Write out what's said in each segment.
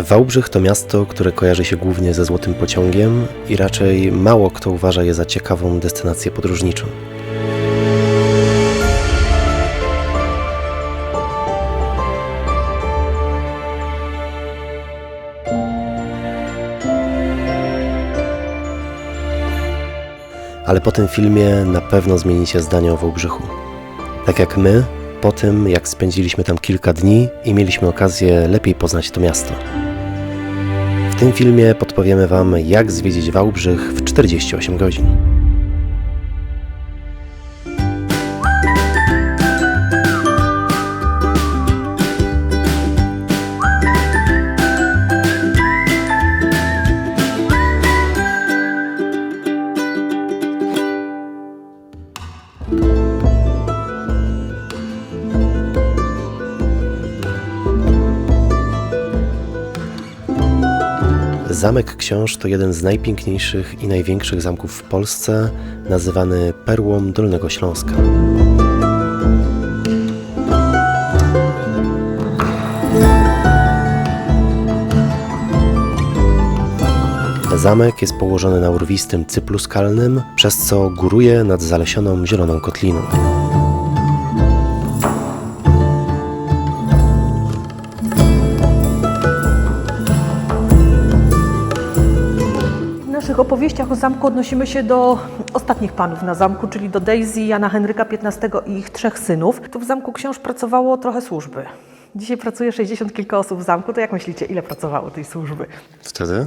Wałbrzych to miasto, które kojarzy się głównie ze Złotym Pociągiem i raczej mało kto uważa je za ciekawą destynację podróżniczą. Ale po tym filmie na pewno zmienicie zdanie o Wałbrzychu. Tak jak my, po tym jak spędziliśmy tam kilka dni i mieliśmy okazję lepiej poznać to miasto. Tym filmie podpowiemy Wam, jak zwiedzić Wałbrzych w 48 godzin. Zamek Książ to jeden z najpiękniejszych i największych zamków w Polsce, nazywany perłą Dolnego Śląska. Zamek jest położony na urwistym cyplu skalnym, przez co góruje nad zalesioną zieloną kotliną. Naszych opowieściach o zamku odnosimy się do ostatnich panów na zamku, czyli do Daisy, Jana Henryka XV i ich trzech synów. Tu w zamku książ pracowało trochę służby. Dzisiaj pracuje 60 kilka osób w zamku, to jak myślicie, ile pracowało tej służby? Wtedy?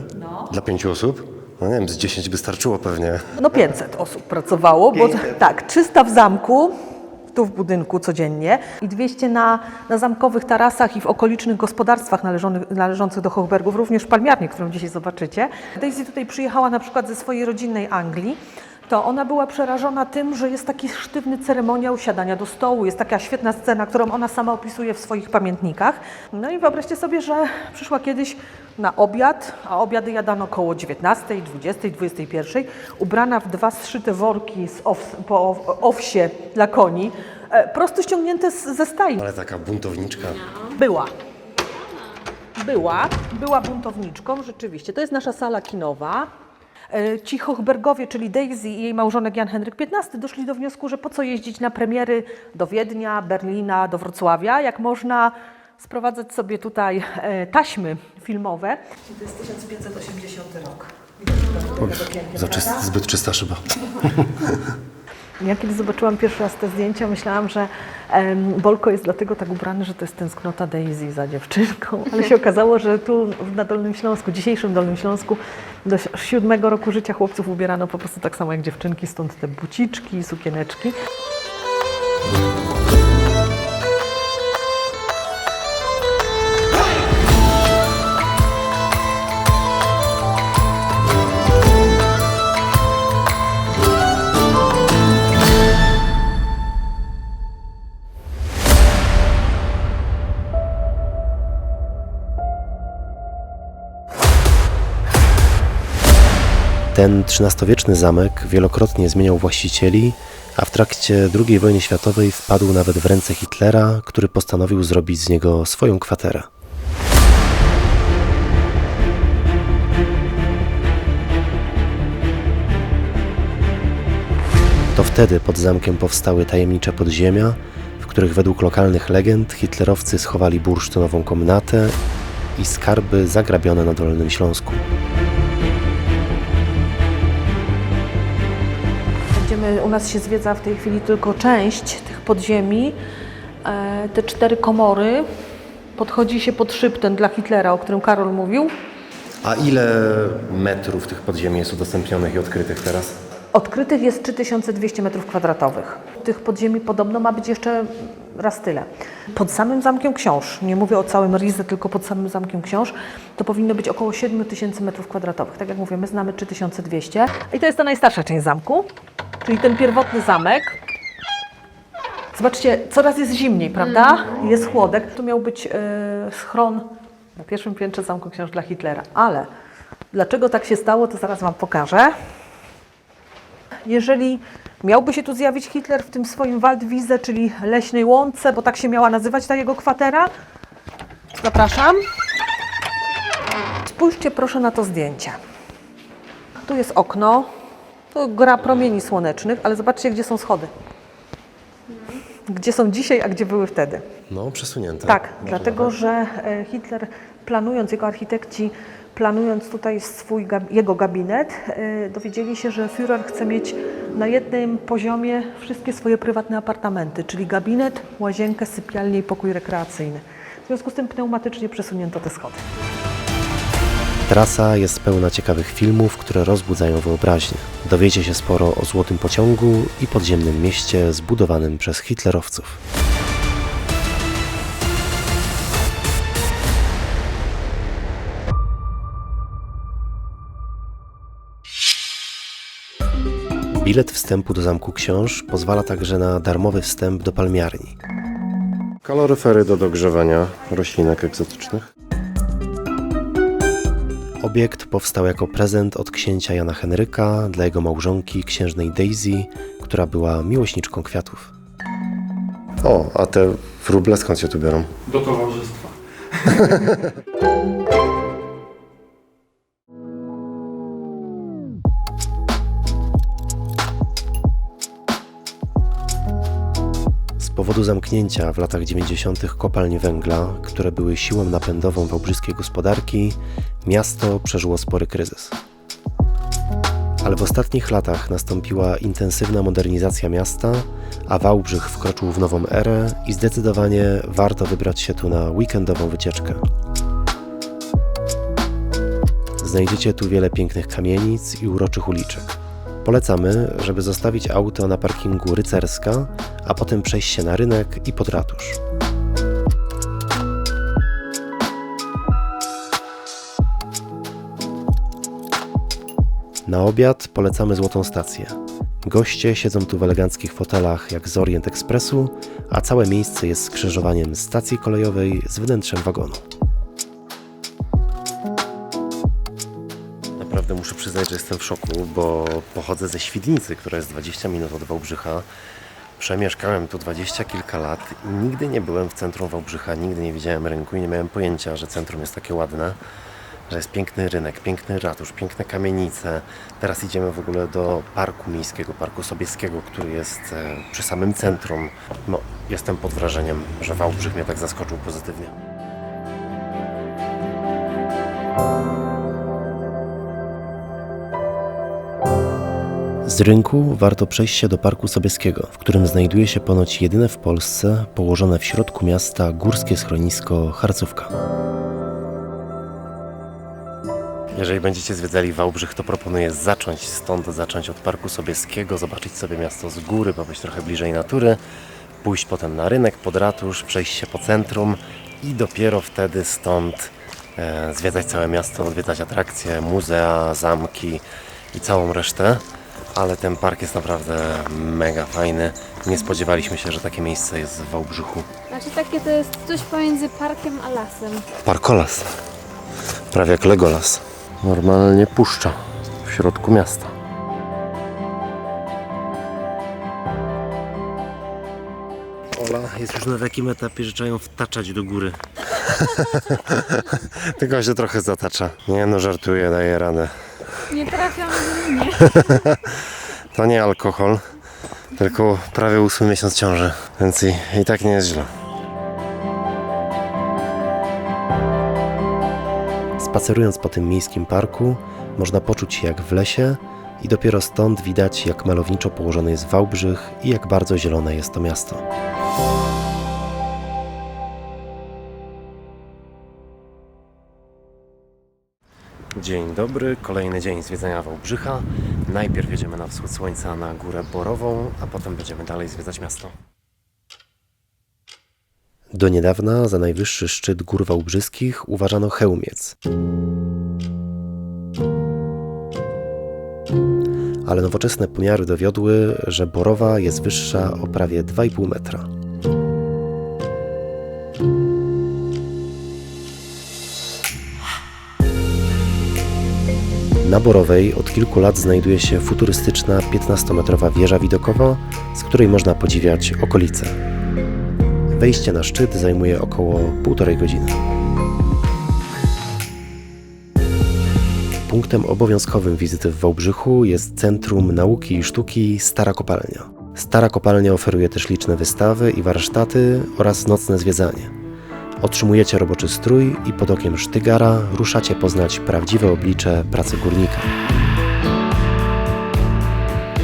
Dla pięciu osób? No nie wiem, z 10 by starczyło pewnie. No 500 osób pracowało, bo tak, 300 w zamku, tu w budynku codziennie i 200 na, na zamkowych tarasach i w okolicznych gospodarstwach należących do Hochbergów, również w palmiarni, którą dzisiaj zobaczycie. Daisy tutaj przyjechała na przykład ze swojej rodzinnej Anglii. To ona była przerażona tym, że jest taki sztywny ceremoniał siadania do stołu. Jest taka świetna scena, którą ona sama opisuje w swoich pamiętnikach. No i wyobraźcie sobie, że przyszła kiedyś na obiad, a obiady jadano około 19, 20, 21, ubrana w dwa zszyte worki z ows, po owsie dla koni, e, prosto ściągnięte z, ze stajni. Ale taka buntowniczka. Była. Była, była buntowniczką, rzeczywiście. To jest nasza sala kinowa. E, Ci Hochbergowie, czyli Daisy i jej małżonek Jan Henryk XV doszli do wniosku, że po co jeździć na premiery do Wiednia, Berlina, do Wrocławia, jak można sprowadzać sobie tutaj e, taśmy filmowe. To jest 1580 rok. Za czyst, zbyt czysta szyba. Ja kiedy zobaczyłam pierwszy raz te zdjęcia, myślałam, że em, Bolko jest dlatego tak ubrany, że to jest tęsknota Daisy za dziewczynką, ale się okazało, że tu na Dolnym Śląsku, dzisiejszym Dolnym Śląsku, do si- siódmego roku życia chłopców ubierano po prostu tak samo jak dziewczynki, stąd te buciczki, sukieneczki. Ten XIII-wieczny zamek wielokrotnie zmieniał właścicieli, a w trakcie II wojny światowej wpadł nawet w ręce Hitlera, który postanowił zrobić z niego swoją kwaterę. To wtedy pod zamkiem powstały tajemnicze podziemia, w których według lokalnych legend hitlerowcy schowali bursztynową komnatę i skarby zagrabione na Dolnym Śląsku. U nas się zwiedza w tej chwili tylko część tych podziemi, e, te cztery komory. Podchodzi się pod szyptem dla Hitlera, o którym Karol mówił. A ile metrów tych podziemi jest udostępnionych i odkrytych teraz? Odkrytych jest 3200 m2. Tych podziemi podobno ma być jeszcze raz tyle. Pod samym Zamkiem Książ, nie mówię o całym Rize, tylko pod samym Zamkiem Książ, to powinno być około 7000 m2. Tak jak mówię, my znamy 3200. I to jest ta najstarsza część zamku, czyli ten pierwotny zamek. Zobaczcie, coraz jest zimniej, prawda? Jest chłodek. Tu miał być e, schron na pierwszym piętrze Zamku Książ dla Hitlera. Ale dlaczego tak się stało, to zaraz Wam pokażę jeżeli miałby się tu zjawić Hitler w tym swoim Waldwize, czyli leśnej łące, bo tak się miała nazywać ta jego kwatera. Zapraszam. Spójrzcie proszę na to zdjęcie. Tu jest okno, tu gra promieni słonecznych, ale zobaczcie, gdzie są schody. Gdzie są dzisiaj, a gdzie były wtedy. No, przesunięte. Tak, dlatego że e, Hitler planując, jego architekci planując tutaj swój, jego gabinet, e, dowiedzieli się, że Führer chce mieć na jednym poziomie wszystkie swoje prywatne apartamenty, czyli gabinet, łazienkę, sypialnię i pokój rekreacyjny. W związku z tym pneumatycznie przesunięto te schody. Trasa jest pełna ciekawych filmów, które rozbudzają wyobraźnię. Dowiecie się sporo o złotym pociągu i podziemnym mieście zbudowanym przez hitlerowców. Bilet wstępu do Zamku Książ pozwala także na darmowy wstęp do palmiarni. Kaloryfery do dogrzewania roślinek egzotycznych. Obiekt powstał jako prezent od księcia Jana Henryka dla jego małżonki księżnej Daisy, która była miłośniczką kwiatów. O, a te wróble skąd się tu biorą? do towarzystwa. powodu zamknięcia w latach 90. kopalń węgla, które były siłą napędową wałbrzyskiej gospodarki, miasto przeżyło spory kryzys. Ale w ostatnich latach nastąpiła intensywna modernizacja miasta, a Wałbrzych wkroczył w nową erę i zdecydowanie warto wybrać się tu na weekendową wycieczkę. Znajdziecie tu wiele pięknych kamienic i uroczych uliczek. Polecamy, żeby zostawić auto na parkingu Rycerska, a potem przejść się na rynek i pod ratusz. Na obiad polecamy Złotą Stację. Goście siedzą tu w eleganckich fotelach jak z Orient Expressu, a całe miejsce jest skrzyżowaniem stacji kolejowej z wnętrzem wagonu. Naprawdę muszę przyznać, że jestem w szoku, bo pochodzę ze Świdnicy, która jest 20 minut od Wałbrzycha. Przemieszkałem tu dwadzieścia kilka lat i nigdy nie byłem w centrum Wałbrzycha, nigdy nie widziałem rynku i nie miałem pojęcia, że centrum jest takie ładne, że jest piękny rynek, piękny ratusz, piękne kamienice. Teraz idziemy w ogóle do Parku Miejskiego, Parku Sobieskiego, który jest e, przy samym centrum. No, jestem pod wrażeniem, że Wałbrzych mnie tak zaskoczył pozytywnie. Z rynku warto przejść się do Parku Sobieskiego, w którym znajduje się ponoć jedyne w Polsce położone w środku miasta górskie schronisko Harcówka. Jeżeli będziecie zwiedzali Wałbrzych, to proponuję zacząć stąd, zacząć od Parku Sobieskiego, zobaczyć sobie miasto z góry, pobyć trochę bliżej natury, pójść potem na rynek, pod ratusz, przejść się po centrum i dopiero wtedy stąd e, zwiedzać całe miasto, odwiedzać atrakcje, muzea, zamki i całą resztę. Ale ten park jest naprawdę mega fajny. Nie spodziewaliśmy się, że takie miejsce jest w Wałbrzychu. Znaczy takie to jest coś pomiędzy parkiem a lasem. Parkolas. Prawie jak Legolas. Normalnie puszcza w środku miasta. Ola jest już na takim etapie, że trzeba ją wtaczać do góry. Tylko się trochę zatacza. Nie no, żartuję, daję radę. Nie trafiam w linię. To nie alkohol, tylko prawie ósmy miesiąc ciąży, więc i, i tak nie jest źle. Spacerując po tym miejskim parku, można poczuć się jak w lesie i dopiero stąd widać, jak malowniczo położony jest Wałbrzych i jak bardzo zielone jest to miasto. Dzień dobry, kolejny dzień zwiedzania Wałbrzycha. Najpierw jedziemy na wschód słońca na Górę Borową, a potem będziemy dalej zwiedzać miasto. Do niedawna za najwyższy szczyt gór wałbrzyskich uważano Chełmiec. Ale nowoczesne pomiary dowiodły, że Borowa jest wyższa o prawie 2,5 metra. Na Borowej od kilku lat znajduje się futurystyczna 15-metrowa wieża widokowa, z której można podziwiać okolice. Wejście na szczyt zajmuje około półtorej godziny. Punktem obowiązkowym wizyty w Wałbrzychu jest Centrum Nauki i Sztuki Stara Kopalnia. Stara Kopalnia oferuje też liczne wystawy i warsztaty oraz nocne zwiedzanie. Otrzymujecie roboczy strój i pod okiem sztygara ruszacie poznać prawdziwe oblicze pracy górnika.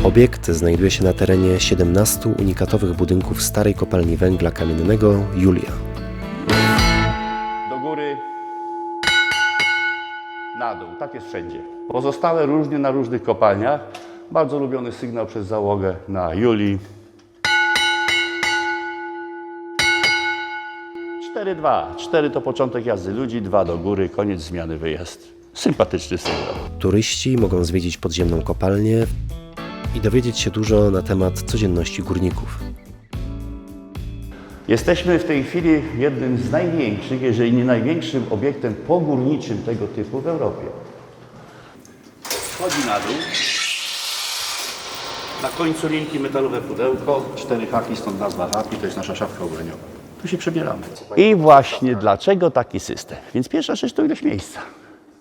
Obiekt znajduje się na terenie 17 unikatowych budynków starej kopalni węgla kamiennego Julia. do góry, na dół. Tak jest wszędzie. Pozostałe różnie na różnych kopalniach. Bardzo lubiony sygnał przez załogę na Julii. 4-2. 4 to początek jazdy ludzi, 2 do góry, koniec zmiany, wyjazd. Sympatyczny sygnał. Turyści mogą zwiedzić podziemną kopalnię i dowiedzieć się dużo na temat codzienności górników. Jesteśmy w tej chwili jednym z największych, jeżeli nie największym obiektem pogórniczym tego typu w Europie. Wchodzi na dół. Na końcu linki metalowe pudełko, cztery haki, stąd nazwa haki, to jest nasza szafka ubraniowa. Tu się przebieramy. I właśnie dlaczego taki system? Więc pierwsza rzecz to ilość miejsca.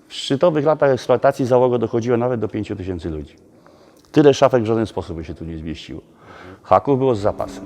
W szczytowych latach eksploatacji załoga dochodziło nawet do 5 tysięcy ludzi. Tyle szafek w żaden sposób by się tu nie zmieściło. Haków było z zapasem.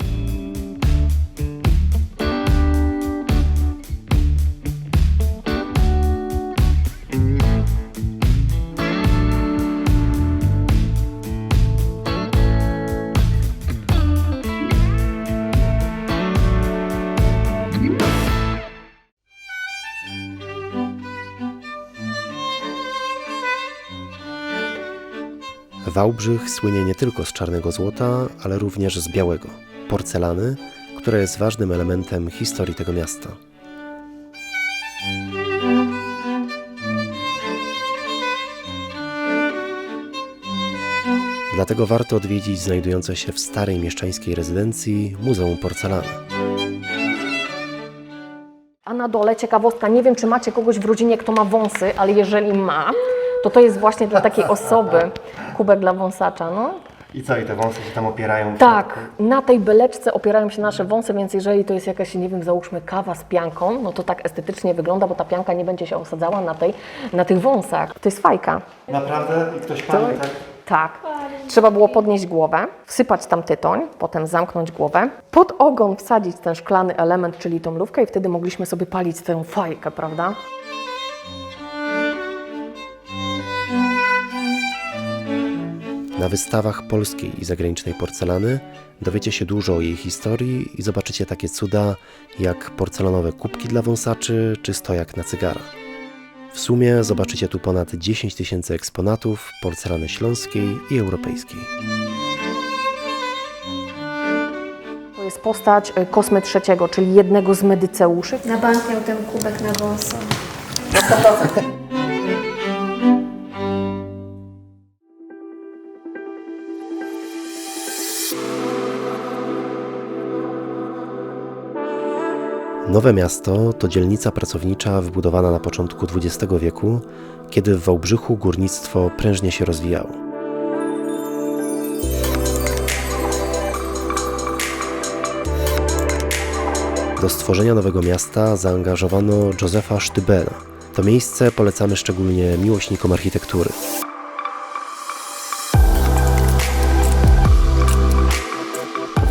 Wałbrzych słynie nie tylko z czarnego złota, ale również z białego porcelany, która jest ważnym elementem historii tego miasta. Dlatego warto odwiedzić znajdujące się w starej mieszczańskiej rezydencji Muzeum Porcelany. A na dole ciekawostka, nie wiem czy macie kogoś w rodzinie, kto ma wąsy, ale jeżeli ma, to to jest właśnie dla takiej osoby kubek dla wąsacza. No. I co, i te wąsy się tam opierają? Tak, na tej beleczce opierają się nasze wąsy, więc jeżeli to jest jakaś, nie wiem, załóżmy kawa z pianką, no to tak estetycznie wygląda, bo ta pianka nie będzie się osadzała na, tej, na tych wąsach. To jest fajka. Naprawdę? I ktoś To, pali, tak? tak. Trzeba było podnieść głowę, wsypać tam tytoń, potem zamknąć głowę, pod ogon wsadzić ten szklany element, czyli tą lufkę i wtedy mogliśmy sobie palić tę fajkę, prawda? Na wystawach polskiej i zagranicznej porcelany dowiecie się dużo o jej historii i zobaczycie takie cuda jak porcelanowe kubki dla wąsaczy czy stojak na cygara. W sumie zobaczycie tu ponad 10 tysięcy eksponatów porcelany śląskiej i europejskiej. To jest postać y, Kosmy III, czyli jednego z medyceuszy. Na bank miał ten kubek na wąsa. Nowe Miasto to dzielnica pracownicza wybudowana na początku XX wieku, kiedy w Wałbrzychu górnictwo prężnie się rozwijało. Do stworzenia nowego miasta zaangażowano Józefa Sztybela. To miejsce polecamy szczególnie miłośnikom architektury.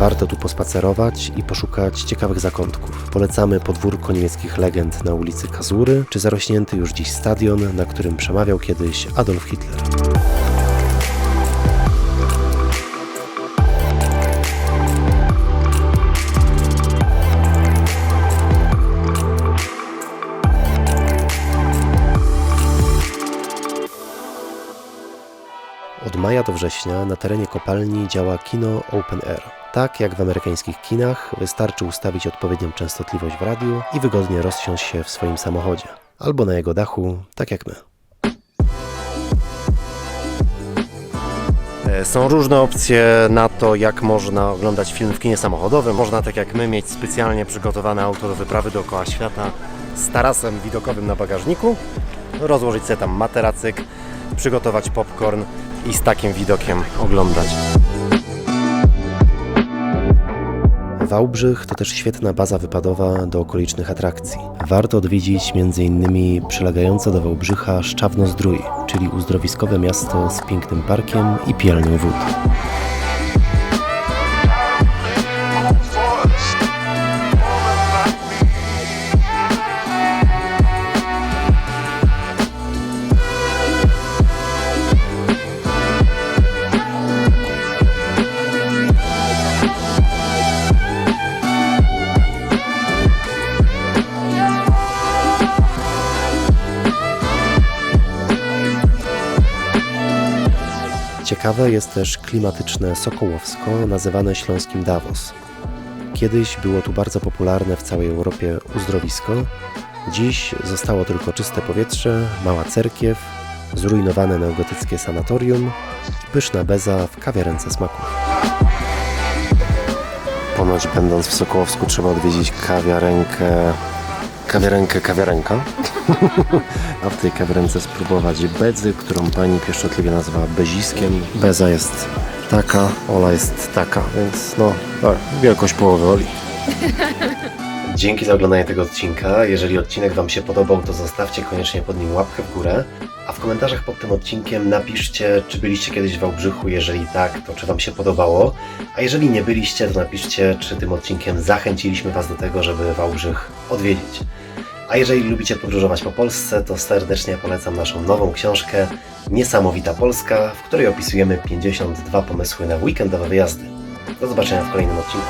Warto tu pospacerować i poszukać ciekawych zakątków. Polecamy podwórko niemieckich legend na ulicy Kazury, czy zarośnięty już dziś stadion, na którym przemawiał kiedyś Adolf Hitler. Maja do września na terenie kopalni działa kino Open Air. Tak jak w amerykańskich kinach, wystarczy ustawić odpowiednią częstotliwość w radiu i wygodnie rozsiąść się w swoim samochodzie. Albo na jego dachu, tak jak my. E, Są różne opcje na to, jak można oglądać film w kinie samochodowym. Można, tak jak my, mieć specjalnie przygotowane auto do wyprawy dookoła świata z tarasem widokowym na bagażniku, rozłożyć sobie tam materacyk, przygotować popcorn i z takim widokiem oglądać. Wałbrzych to też świetna baza wypadowa do okolicznych atrakcji. Warto odwiedzić m.in. przylegające do Wałbrzycha Szczawno-Zdrój, czyli uzdrowiskowe miasto z pięknym parkiem i pielnią wód. Ciekawe jest też klimatyczne Sokołowsko, nazywane śląskim Davos. Kiedyś było tu bardzo popularne w całej Europie uzdrowisko. Dziś zostało tylko czyste powietrze, mała cerkiew, zrujnowane neogotyckie sanatorium i pyszna beza w kawiarence smaków. Ponoć będąc w Sokołowsku trzeba odwiedzić kawiarenkę... Kawiarenkę, kawiarenka. A w tej kawiarence spróbować bedzy, którą pani pieszczotliwie nazywa beziskiem. Beza jest taka, Ola jest taka, więc no, tak, wielkość połowy Oli. Dzięki za oglądanie tego odcinka. Jeżeli odcinek Wam się podobał, to zostawcie koniecznie pod nim łapkę w górę. A w komentarzach pod tym odcinkiem napiszcie, czy byliście kiedyś w Wałbrzychu. Jeżeli tak, to czy Wam się podobało. A jeżeli nie byliście, to napiszcie, czy tym odcinkiem zachęciliśmy Was do tego, żeby Wałbrzych odwiedzić. A jeżeli lubicie podróżować po Polsce, to serdecznie polecam naszą nową książkę Niesamowita Polska, w której opisujemy 52 pomysły na weekendowe wyjazdy. Do zobaczenia w kolejnym odcinku.